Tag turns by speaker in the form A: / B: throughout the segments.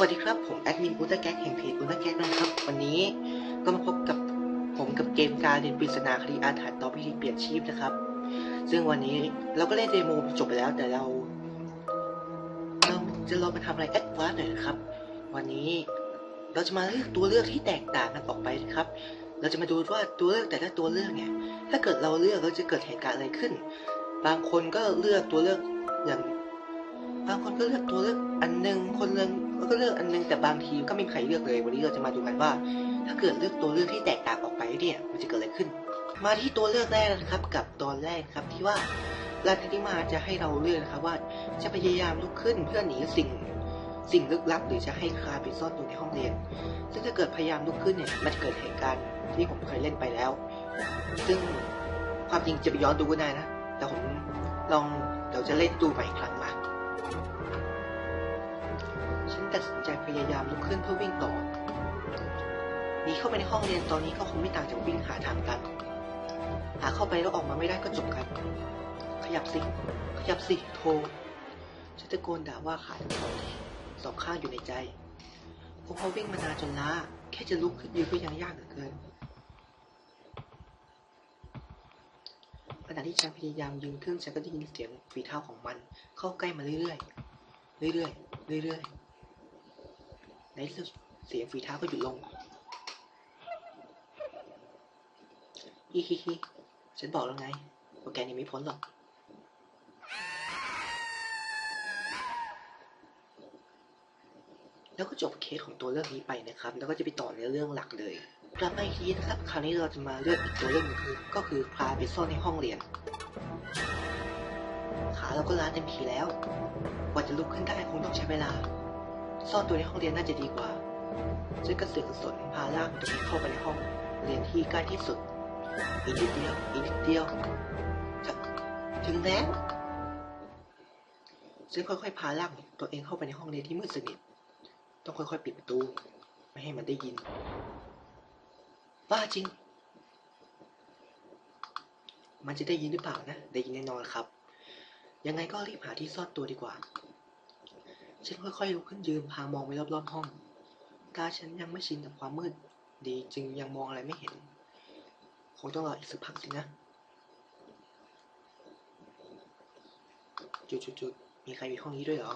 A: วัสดีครับผมแอดมินอุลตร้าแก๊กแห่งเพจอุลตร้าแก๊กนะครับ วันนี้ก็มาพบกับผมกับเกมการเรียนปริศนาคดีอาถรรพ์ต่อพิธีเปลี่ยนชีพนะครับ ซึ่งวันนี้เราก็เล่นเดโมจบไปแล้วแต่เรา เราจะลองมาทำอะไรแอดวานหน่อยนะครับ วันนี้เราจะมาเลือกตัวเลือกที่แตกต่างกันออกไปนะครับ เราจะมาดูว่าตัวเลือกแต่ละตัวเลือกเนี่ย ถ้าเกิดเราเลือกเราจะเกิดเหตุการณ์อะไรขึ้น บางคนก็เลือกตัวเลือกอย่างบางคนก็เลือกตัวเลือกอันหนึ่งคนเลือก ก็เลือกอันหนึงแต่บางทีก็ไม่มีใครเลือกเลย วันนี้เราจะมาดูกันว่า ถ้าเกิดเลือกตัวเลือกที่แตกต่างออกไปเนี่ยมันจะเกิดอะไรขึ้น มาที่ตัวเลือกแรกนะครับ กับตอนแรกครับที่ว่าลาทิมาจะให้เราเลือกนะครับว่าจะพยายามลุกขึ้นเพื่อหนีสิ่งสิ่งลึกลับ หรือจะให้คลาไปซ่อนตัวในห้องเรียน ซึ่งถ้าเกิดพยายามลุกขึ้นเนี่ยมันจะเกิดเหตุการณ์ที่ผมเคยเล่นไปแล้ว ซึ่งความจริงจะไปย้อนดูก็ได้นะ แต่ผมลองเดี๋ยวจะเล่นดูใหม่อีกครั้งมา ตัดสินใจพยายามลุกขึ้นเพื่อวิ่งต่อหนีเข้าไปในห้องเรียนตอนนี้ก็คงไม่ต่างจากวิ่งหาทางตันหาเข้าไปแล้วออกมาไม่ได้ก็จบกันขยับสิ ขยับสิ โทรฉันตะโกนด่าว่าขาทั้งสองสองข้างอยู่ในใจผมพอวิ่งมานานจนล้า แค่จะลุกขึ้นยืนก็ยังยากเหลือเกินขณะที่ฉันพยายามยืนขึ้นฉันก็ได้ยินเสียงฝีเท้าของมัน เข้าใกล้มาเรื่อยๆ เรื่อยๆ เรื่อยๆ ในที่สุดเสียงฝีเท้าก็หยุดลงฮิฮิฮิฉันบอกแล้วไงว่าแกนี่ไม่พ้นหรอก แล้วก็จบเคสของตัวเรื่องนี้ไปนะครับ แล้วก็จะไปต่อในเรื่องหลักเลยกลับมาอีกทีนะครับ คราวนี้เราจะมาเลือกอีกตัวเรื่องหนึงคือ ก็คือพาไปซ่อนในห้องเรียน ขาเราก็ล้าเต็มทีแล้ว กว่าจะลุกขึ้นได้คงต้องใช้เวลา ซ่อนตัวในห้องเรียนน่าจะดีกว่าฉันกระเสือกกระสนพาล่างตัวเองเข้าไปในห้องเรียนที่ใกล้ที่สุด อีกนิดเดียว อีกนิดเดียว ถึงแล้วฉันค่อยๆ พาล่างตัวเองเข้าไปในห้องเรียนที่มืดสนิท ต้องค่อยๆ ปิดประตู ไม่ให้มันได้ยิน บ้าจริง มันจะได้ยินหรือเปล่านะ ได้ยินแน่นอนครับ ยังไงก็รีบหาที่ซ่อนตัวดีกว่า ฉันค่อยๆลุกขึ้นยืนพางมองไปรอบๆห้อง ตาฉันยังไม่ชินกับความมืดดีจึงยังมองอะไรไม่เห็น คงต้องรออีกสักพักสินะ จุดๆๆมีใครอยู่ห้องนี้ด้วยเหรอ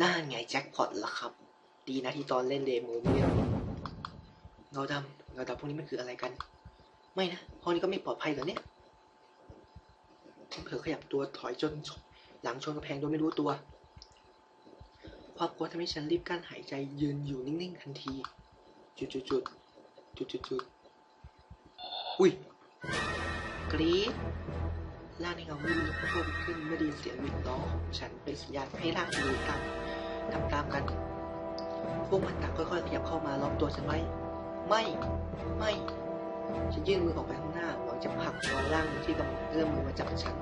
A: น่าไงแจ็คพอตละครับ ดีนะที่ตอนเล่นเดโมไม่ได้เงาดำเงาดำพวกนี้มันคืออะไรกัน ไม่นะห้องนี้ก็ไม่ปลอดภัยเหรอเนี่ยเผลอขยับตัวถอยจน หลังชนกระแพงโดยไม่รู้ตัว ความกลัวทำให้ฉันรีบกั้นหายใจยืนอยู่นิ่งๆทันที จุดจุดจุดจุดจุดจุดอุ้ย กรี๊ดร่างในเงามืดลุกโผล่ขึ้นเมื่อได้ยินเสียงหวิดร้องของฉันเป็นสัญญาณให้ร่างดูกันทำตามกันพวกมันต่างค่อยๆขยับเข้ามาล้อมตัวฉันไว้ ไม่ ไม่ ฉันยื่นมือออกไปข้างหน้าหวังจะผลักตัวร่างที่กำลังเอื้อมมือมาจับฉัน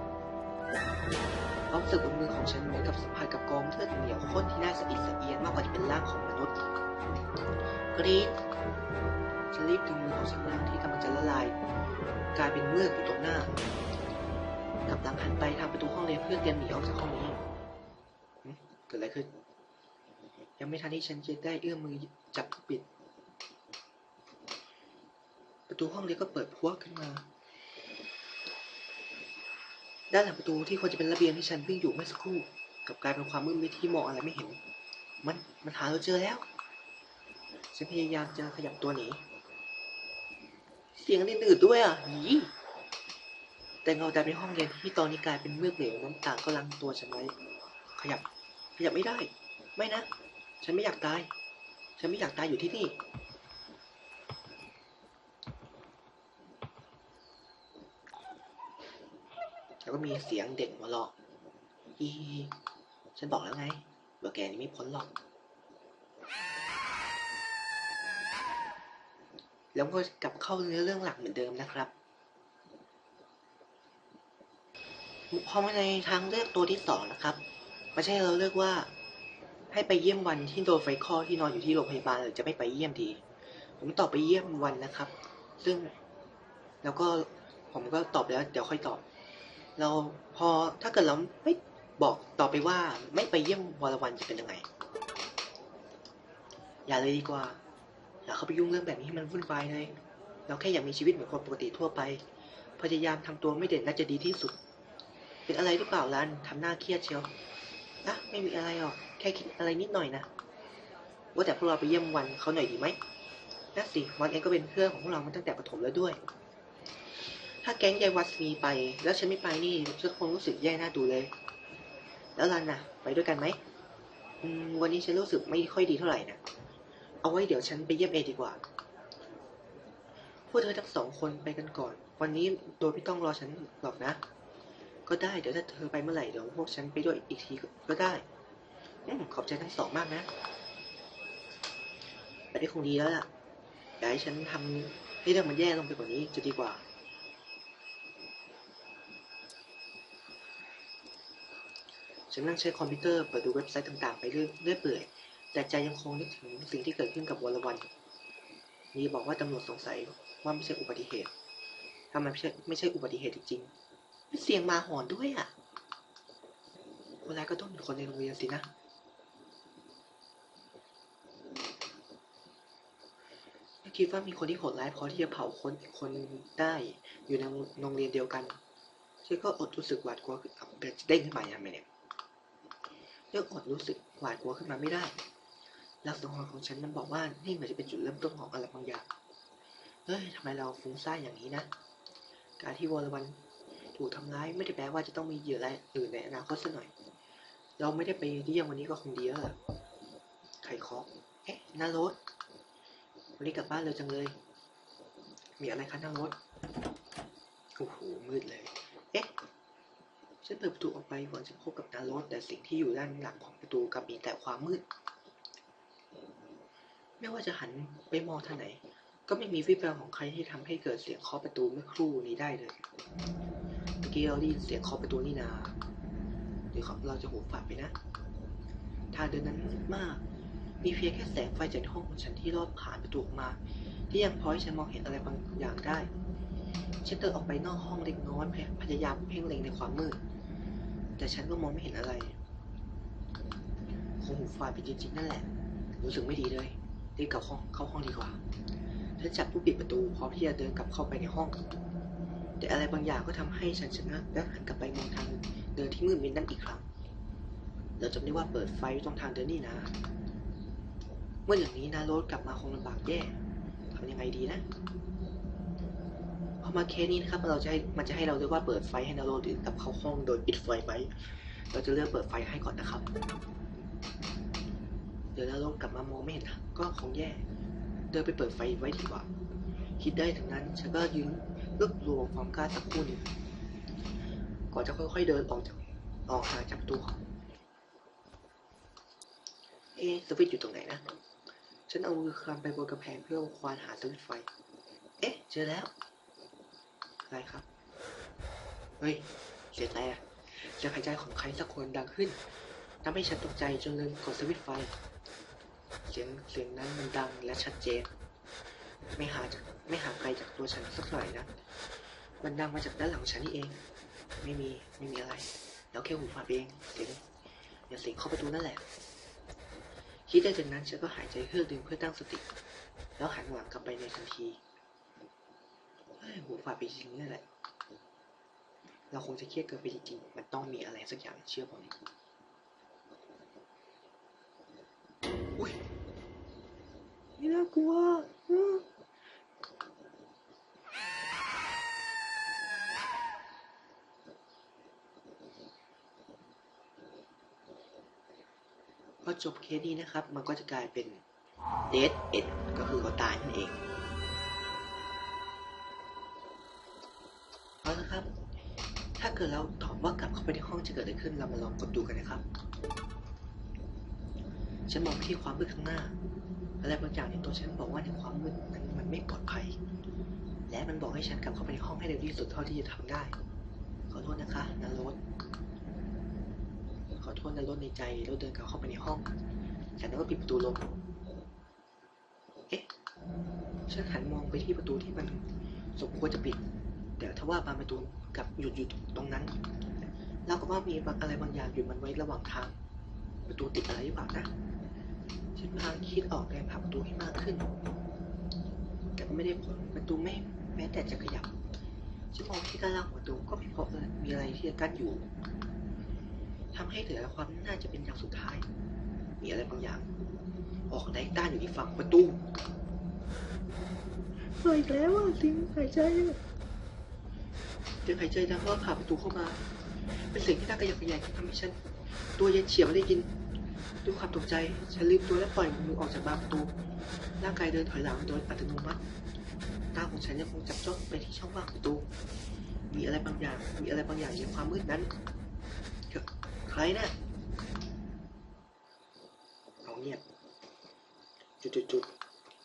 A: ความรู้สึกบนมือของฉันเหมือนกับสัมผัสกับกองเลือดเหนียวข้นที่น่าสะอิดสะเอียนมากกว่าที่เป็นร่างของมนุษย์ กรี๊ดฉันรีบดึงมือของฉันร่างที่กำลังจะละลาย กลายเป็นเมือกอยู่ตรงหน้า กับหลังหันไปทางประตูห้องเรียนเพื่อเตรียมหนีออกจากห้องนี้เกิดอะไรขึ้น ยังไม่ทันที่ฉันจะได้เอื้อมมือจับปิด ประตูห้องเรียนก็เปิดพวกขึ้นมา ด้านหลังประตูที่ควรจะเป็นระเบียงที่ฉันวิ่งอยู่เมื่อสักครู่กับกลายเป็นความมืดมิดที่มองอะไรไม่เห็น มันมันหาเราเจอแล้ว ฉันพยายามจะขยับตัวหนี เสียงดินอืดด้วยอะหนีแต่เงาดำในห้องเรียนที่ตอนนี้กลายเป็นเมือกเหลวน้ำตาก็ลังตัวฉันไว้ขยับ ขยับไม่ได้ ไม่นะ ฉันไม่อยากตาย ฉันไม่อยากตายอยู่ที่นี่ แล้วก็มีเสียงเด็กหัวเราะฮีฮีฉันบอกแล้วไงว่าแกนี่ไม่พ้นหรอก แล้วก็กลับเข้าเนื้อเรื่องหลักเหมือนเดิมนะครับพอมาในทางเลือกตัวที่สองนะครับ ไม่ใช่เราเลือกว่าให้ไปเยี่ยมวันที่โดนไฟคลอกที่นอนอยู่ที่โรงพยาบาลหรือจะไม่ไปเยี่ยมดี ผมตอบไปเยี่ยมวันนะครับ ซึ่งแล้วก็ผมก็ตอบแล้วเดี๋ยวค่อยตอบ เราพอถ้าเกิดเราไม่บอกต่อไปว่าไม่ไปเยี่ยมวรวันจะเป็นยังไง อย่าเลยดีกว่า อย่าเข้าไปยุ่งเรื่องแบบนี้ให้มันวุ่นวายเลย เราแค่อยากมีชีวิตเหมือนคนปกติทั่วไป พยายามทำตัวไม่เด่นน่าจะดีที่สุด เป็นอะไรหรือเปล่าลันทำหน้าเครียดเชียวนะไม่มีอะไรหรอก แค่คิดอะไรนิดหน่อยนะ ว่าแต่พวกเราไปเยี่ยมวันเขาหน่อยดีไหมนั่นสิวันเองก็เป็นเพื่อนของพวกเรามาตั้งแต่ประถมแล้วด้วย ถ้าแก๊งยายวัดมีไป แล้วฉันไม่ไปนี่ฉันคงรู้สึกแย่หน้าดูเลย แล้วลันน่ะ ไปด้วยกันไหมอืมวันนี้ฉันรู้สึกไม่ค่อยดีเท่าไหร่นะเอาไว้เดี๋ยวฉันไปเยี่ยมเอดีกว่าพวกเธอทั้งสองคนไปกันก่อน วันนี้โดยไม่ต้องรอฉันหรอกนะ ก็ได้เดี๋ยวถ้าเธอไปเมื่อไหร่เดี๋ยวพวกฉันไปด้วยอีกทีก็ได้อืมขอบใจทั้งสองมากนะแต่ได้คงดีแล้วล่ะอย่าให้ฉันทำให้เรื่องมันแย่ลงไปกว่านี้จะดีกว่า ฉันนั่งใช้คอมพิวเตอร์เปิดดูเว็บไซต์ต่างๆ ไปเรื่อยเปื่อย แต่ใจยังคงนึกถึงสิ่งที่เกิดขึ้นกับวรวันนี่บอกว่าตำรวจสงสัยว่าไม่ใช่อุบัติเหตุทำไมไม่ใช่ไม่ใช่อุบัติเหตุจริงๆมีเสียงมาหอนด้วยอะคนร้ายก็ต้องเป็นคนในโรงเรียนสินะคิดว่ามีคนที่โหดร้ายพอที่จะเผาคนอีกคนได้อยู่ในโรงเรียนเดียวกันฉันก็อดรู้สึกหวาดกลัวขึ้นเอาเป็นเด้งขึ้นมาอย่างไรเนี่ย เรื่องอดรู้สึกหวาดกลัวขึ้นมาไม่ได้หลักสังหรณ์ของฉันมันบอกว่านี่เหมือนจะเป็นจุดเริ่มต้นของอะไรบางอย่างเฮ้ยทำไมเราฟุ้งซ่านอย่างนี้นะ การที่วรวันถูกทำร้ายไม่ได้แปลว่าจะต้องมีเหยื่อรายอื่นในอนาคตสักหน่อย เราไม่ได้ไปเยี่ยมวันนี้ก็คงดีแล้วล่ะไข่เคอกเอ๊ะน้ารถวันนี้กลับบ้านเร็วจังเลย มีอะไรคะน้ารถโอ้โหมืดเลย ฉันเปิดประตูออกไปหวังจะพบกับนารถแต่สิ่งที่อยู่ด้านหลังของประตูกลับมีแต่ความมืด ไม่ว่าจะหันไปมองทางไหน ก็ไม่มีวิแววของใครที่ทำให้เกิดเสียงเคาะประตูเมื่อครู่นี้ได้เลยเมื่อกี้เราได้ยินเสียงเคาะประตูนี่นาเดี๋ยวเราจะหูฝาดไปนะ ทางเดินนั้นมืดมาก มีเพียงแค่แสงไฟจากห้องของฉันที่ลอดผ่านประตูออกมา ที่ยังพอให้ฉันมองเห็นอะไรบางอย่างได้ฉันเดินออกไปนอกห้องเล็กน้อยพยายามเพ่งเล็งในความมืด แต่ฉันก็มองไม่เห็นอะไร คงหูฝาดไปจริงๆนั่นแหละ รู้สึกไม่ดีเลยรีบกลับห้องเข้าห้องดีกว่าฉันจับผู้ปิดประตูพร้อมที่จะเดินกลับเข้าไปในห้อง แต่อะไรบางอย่างก็ทำให้ฉันชะงักและหันกลับไปมองทางเดินที่มืดมิดนั่นอีกครั้ง เราจำได้ว่าเปิดไฟตรงทางเดินนี่นะ เมื่ออย่างนี้นาโรถกลับมาคงลำบากแย่ทำยังไงดีนะ พอมาเคสนี้นะครับเราจะให้มันจะให้เราเลือกว่าเปิดไฟให้นาโรหรือกลับเข้าห้องโดยปิดไฟไว้เราจะเลือกเปิดไฟให้ก่อนนะครับ เดี๋ยวนาโรกลับมามองไม่เห็นก็คงแย่ เดินไปเปิดไฟไว้ดีกว่า คิดได้ถึงนั้นฉันก็ยืนรวบรวมความกล้าสักครู่หนึ่งก่อนจะค่อย ๆ เดินออกจากออกห่างจากประตูห้องเอ๊ะสวิตอยู่ตรงไหนนะ ฉันเอามือคลำไปบนกระแพงเพื่อควานหาสวิตไฟ เอ๊ะ เจอแล้ว อะไรครับ เฮ้ย เสียงอะไรอะเสียงหายใจของใครสักคนดังขึ้นทำให้ฉันตกใจจนลืมกดสวิตช์ไฟ เสียงเสียงนั้นมันดังและชัดเจน ไม่หาจากไม่หาไกลจากตัวฉันสักหน่อยนะ มันดังมาจากด้านหลังฉันนี่เอง ไม่มีไม่มีอะไร แล้วแค่หูฝาเองเสียงอย่าเสียงเข้าประตูนั่นแหละ คิดได้จากนั้นฉันก็หายใจเฮือกดึงเพื่อตั้งสติ แล้วหันหลังกลับไปในทันที หูฝาดไปจริงนี่แหละ เราคงจะเครียดเกินไปจริงๆ มันต้องมีอะไรสักอย่างเชื่อผมอุ้ยนี่น่ากลัวพอจบเคสนี้นะครับ มันก็จะกลายเป็น dead end ก็คือเขาตายนั่นเอง เอาละครับ ถ้าเกิดเราตอบว่ากลับเข้าไปในห้องจะเกิดอะไรขึ้นเรามาลองกดดูกันนะครับ ฉันมองไปที่ความมืดข้างหน้า อะไรบางอย่างในตัวฉันบอกว่าในความมืดนั้นมันไม่ปลอดภัย และมันบอกให้ฉันกลับเข้าไปในห้องให้เร็วที่สุดเท่าที่จะทำได้ ขอโทษนะคะนารถขอโทษนารถในใจแล้วเดินกลับเข้าไปในห้องจากนั้นก็ปิดประตูลง เอ๊ะ ฉันหันมองไปที่ประตูที่มันสมควรจะปิด แต่ถ้าว่าบานประตูกับหยุดอยู่ตรงนั้นแล้วก็ว่ามีอะไรบางอย่างอยู่มันไว้ระหว่างทาง ประตูติดอะไรหรือเปล่านะฉันพยายามคิดออกแนวผลักประตูให้มากขึ้น แต่ก็ไม่ได้ผลประตูไม่แม้แต่จะขยับฉันมองที่ด้านล่างประตูก็ไม่พบเลยมีอะไรที่จะกั้นอยู่ทำให้เหลือความน่าจะเป็นอย่างสุดท้าย มีอะไรบางอย่าง ออกในด้านอยู่ที่ฝั่งประตูอีกแล้วอะสิงหายใจอะ เสียงหายใจดังก็ผ่าประตูเข้ามา เป็นเสียงที่น่ากระยักกระยงทำให้ฉัน ตัวเย็นเฉียบไม่ได้ยินด้วยความตกใจฉันลืมตัวและปล่อยมือออกจากบานประตูร่างกายเดินถอยหลังโดยอัตโนมัติตาของฉันยังคงจับจ้องไปที่ช่องว่างประตู มีอะไรบางอย่าง มีอะไรบางอย่างในความมืดนั้นใครนะเอาเงียบ จุด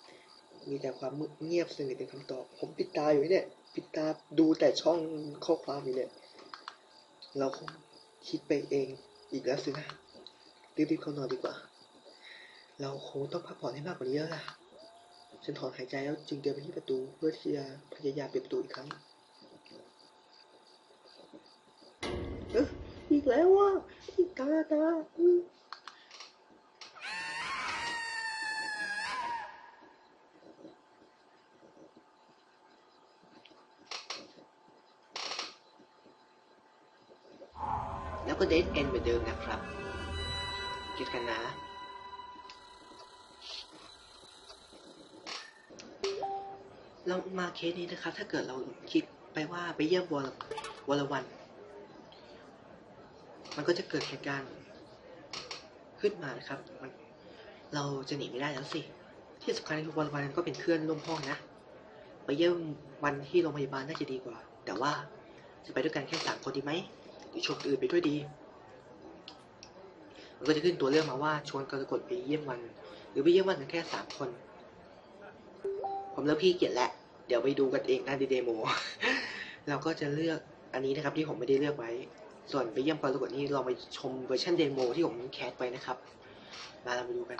A: ๆๆมีแต่ความมืดเงียบสนิทเป็นคำตอบ ผมปิดตาอยู่เนี่ย ปิดตาดูแต่ช่องข้อความอยู่เนี่ย เราคงคิดไปเองอีกแล้วสินะรีบๆเข้านอนดีกว่า เราคงต้องพักผ่อนให้มากกว่านี้แล้วล่ะฉันถอนหายใจแล้วจึงเดินไปที่ประตูเพื่อที่จะพยายามปิดประตูอีกครั้งอีกแล้วว่ะอีกตาตาอืมแล้ว ก็เดทเอนเหมือนเดิมนะครับคิดกันนะ เรามาเคสนี้นะครับ ถ้าเกิดเราคิดไปว่าไปเยี่ยมวรวรวัน มันก็จะเกิดเหตุการณ์ขึ้นมานะครับมันเราจะหนีไม่ได้แล้วสิ ที่สำคัญคือวรวันก็เป็นเพื่อนร่วมห้องนะ ไปเยี่ยมวันที่โรงพยาบาลน่าจะดีกว่า แต่ว่าจะไปด้วยกันแค่สามคนดีไหม ชวนอื่นไปด้วยดี มันก็จะขึ้นตัวเรื่องมาว่าชวนกรกฎไปเยี่ยมวัน หรือไปเยี่ยมวันกันแค่สามคน ผมเริ่มพี่เกียจแล้วเดี๋ยวไปดูกันเองนะดีเดโมเราก็จะเลือกอันนี้นะครับที่ผมไม่ได้เลือกไว้ ส่วนไปเยี่ยมกรกฎนี่ลองไปชมเวอร์ชันเดโมที่ผมแคสไว้นะครับ มาเราไปดูกัน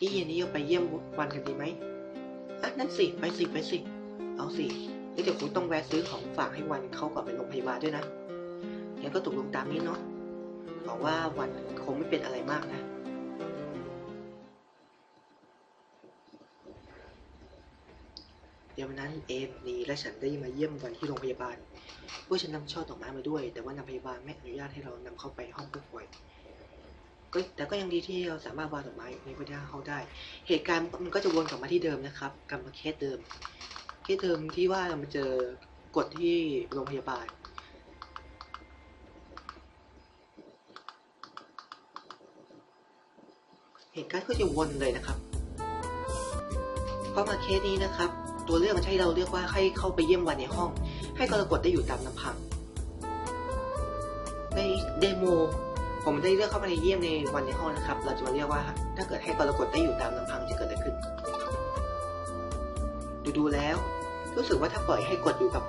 A: อีอันนี้เราไปเยี่ยมวันกันดีไหมอะนั่นสิ ไปสิ ไปสิ เอาสิ แล้วเดี๋ยวคุณต้องแวะซื้อของฝากให้วันเขาก่อนไปโรงพยาบาลด้วยนะงั้นก็ตกลงตามนี้เนาะหวังว่าวันคงไม่เป็นอะไรมากนะ เดี๋ยววันนั้นเอฟนีและฉันได้มาเยี่ยมวันที่โรงพยาบาลพวกฉันนำช่อดอกไม้มาด้วย แต่ว่านางพยาบาลไม่อนุญาตให้เรานำเข้าไปห้องผู้ป่วยก็แต่ก็ยังดีที่เราสามารถวางดอกไม้ในพื้นที่เขาได้ เหตุการณ์มันก็จะวนกลับมาที่เดิมนะครับกลับมาเคสเดิม เคสเดิมที่ว่าเรามาเจอกฎที่โรงพยาบาลเหตุการณ์ก็จะวนเลยนะครับ เพราะมาเคสนี้นะครับ ตัวเลือกมันใช้เราเลือกว่าให้เข้าไปเยี่ยมวันในห้อง ให้กรกฎได้อยู่ตามลำพัง ในเดโมผมได้เลือกเข้ามาในเยี่ยมในวันในห้องนะครับ เราจะมาเรียกว่า ถ้าเกิดให้กรกฎได้อยู่ตามลำพังจะเกิดอะไรขึ้น ดูดูแล้ว รู้สึกว่าถ้าปล่อยให้กดอยู่กับ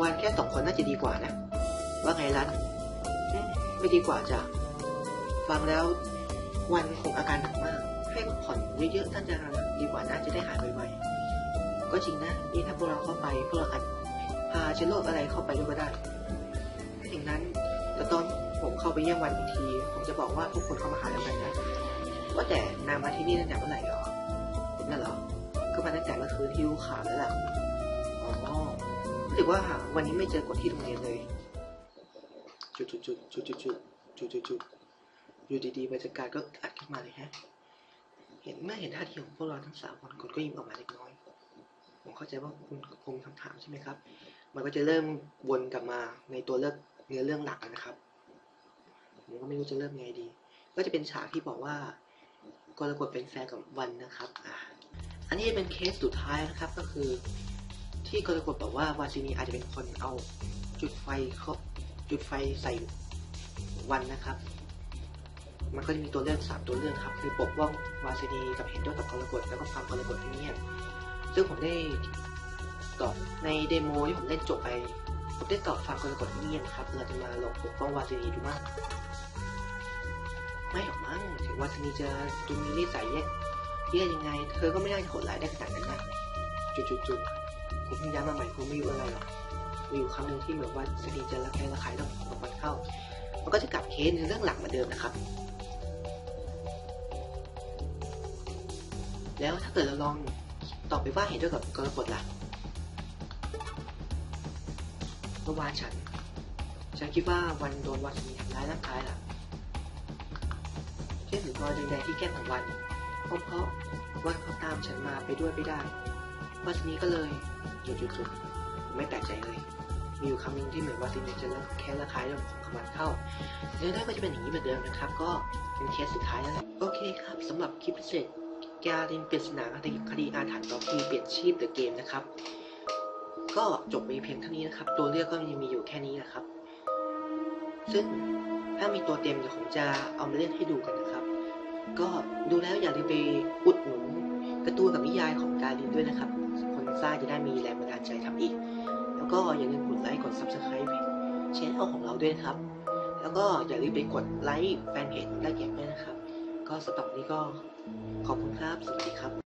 A: วันแค่สองคนน่าจะดีกว่านะ ว่าไงรันไม่ดีกว่าจ้ะฟังแล้ววันคงอาการหนักมากให้พักผ่อนเยอะๆท่านจะดีกว่านะจะได้หายไวๆก็จริงนะ นี่ถ้าพวกเราเข้าไปพวกเราอาจพาเชื้อโรคอะไรเข้าไปด้วยก็ได้ถ้าอย่างนั้นแต่ตอนผมเข้าไปเยี่ยมวันอีกที ผมจะบอกว่าทุกคนเข้ามาหาแล้วกันนะว่าแต่นางมาที่นี่ตั้งแต่เมื่อไหร่หรอนั่นหรอก็มาตั้งแต่เมื่อคืนที่รู้ข่าวแล้วล่ะ รู้สึกว่าวันนี้ไม่เจอกดที่โรงเรียนเลย จุดจุดจุดจุดจุดจุดจุดจุดจุดอยู่ดีๆบรรยากาศก็อัดขึ้นมาเลยฮะ เห็นเมื่อเห็นท่าทีของพวกเราทั้งสามคนกดก็ยิ้มออกมาเล็กน้อย ผมเข้าใจว่าคุณคงมีคำถามใช่ไหมครับ มันก็จะเริ่มวนกลับมาในตัวเลือกเนื้อเรื่องหลักแล้วนะครับ ผมก็ไม่รู้จะเริ่มไงดี ก็จะเป็นฉากที่บอกว่ากรกฎเป็นแฟนกับวันนะครับ อ่าอันนี้เป็นเคสสุดท้ายนะครับก็คือ ที่กรกฎบอกว่าวาซินีอาจจะเป็นคนเอาจุดไฟเขาจุดไฟใส่วันนะครับ มันก็จะมีตัวเลือกสามตัวเลือกครับ คือปกป้องวาซินีกับเห็นด้วยกับกรกฎแล้วก็ฟังกรกฎที่เงียบซึ่งผมได้ตอบในเดโมที่ผมเล่นจบไปผมได้ตอบฟังกรกฎที่เงียบครับเราจะมาลองปกป้องวาซินีดูมั้งไม่หรอกมั้งถึงวาซินีจะดูมีนิสัยแย่ย่ยังไง เธอก็ไม่น่าจะโหดร้ายได้ขนาดนั้นนะจุดๆ ผมเพิ่งย้ายมาใหม่คงไม่รู้อะไรหรอกมีอยู่คำหนึ่งที่เหมือนว่าสตีจะระแคะระคายต้องของมันเข้า มันก็จะกลับเคสในเรื่องหลักเหมือนเดิมนะครับ แล้วถ้าเกิดเราลองตอบไปว่าเห็นด้วยกับกรกฎล่ะเมื่อวานฉัน ฉันคิดว่าวันโดนวันมีทำร้ายร่างกายล่ะแค่ถึงรอยแดงๆที่แก้มของวันเพราะเพราะวันเขาตามฉันมาไปด้วยไม่ได้วันนี้ก็เลย หยุดหยุดหยุดไม่แปลกใจเลย มีอยู่คำหนึ่งที่เหมือนว่าซินจะแค่ระคายเรื่องของขมันเข้าเนื้อได้ก็จะเป็นอย่างนี้เหมือนเดิมนะครับ ก็เป็นเคสสุดท้ายแล้วโอเคครับสำหรับคลิปพิเศษการินปริศนาคดีคดีอาถรรพ์ต่อพีเปลี่ยนชีพเดอะเกมนะครับ ก็จบไปเพียงเท่านี้นะครับ ตัวเลือกก็ยังมีอยู่แค่นี้นะครับ ซึ่งถ้ามีตัวเต็มเดี๋ยวผมจะเอามาเล่นให้ดูกันนะครับ ก็ดูแล้วอย่าลืมไปอุดหนุนกร์ตูนกับนิยายของการลินด้วยนะครับ สร้างจะได้มีแรงบันดาลใจทำอีก แล้วก็อย่าลืมกดไลค์กด subscribe ช่องของเราด้วยนะครับ แล้วก็อย่าลืมไปกดไลค์แฟนเพจได้เก็บด้วยนะครับ ก็สำหรับนี้ก็ขอบคุณครับ สวัสดีครับ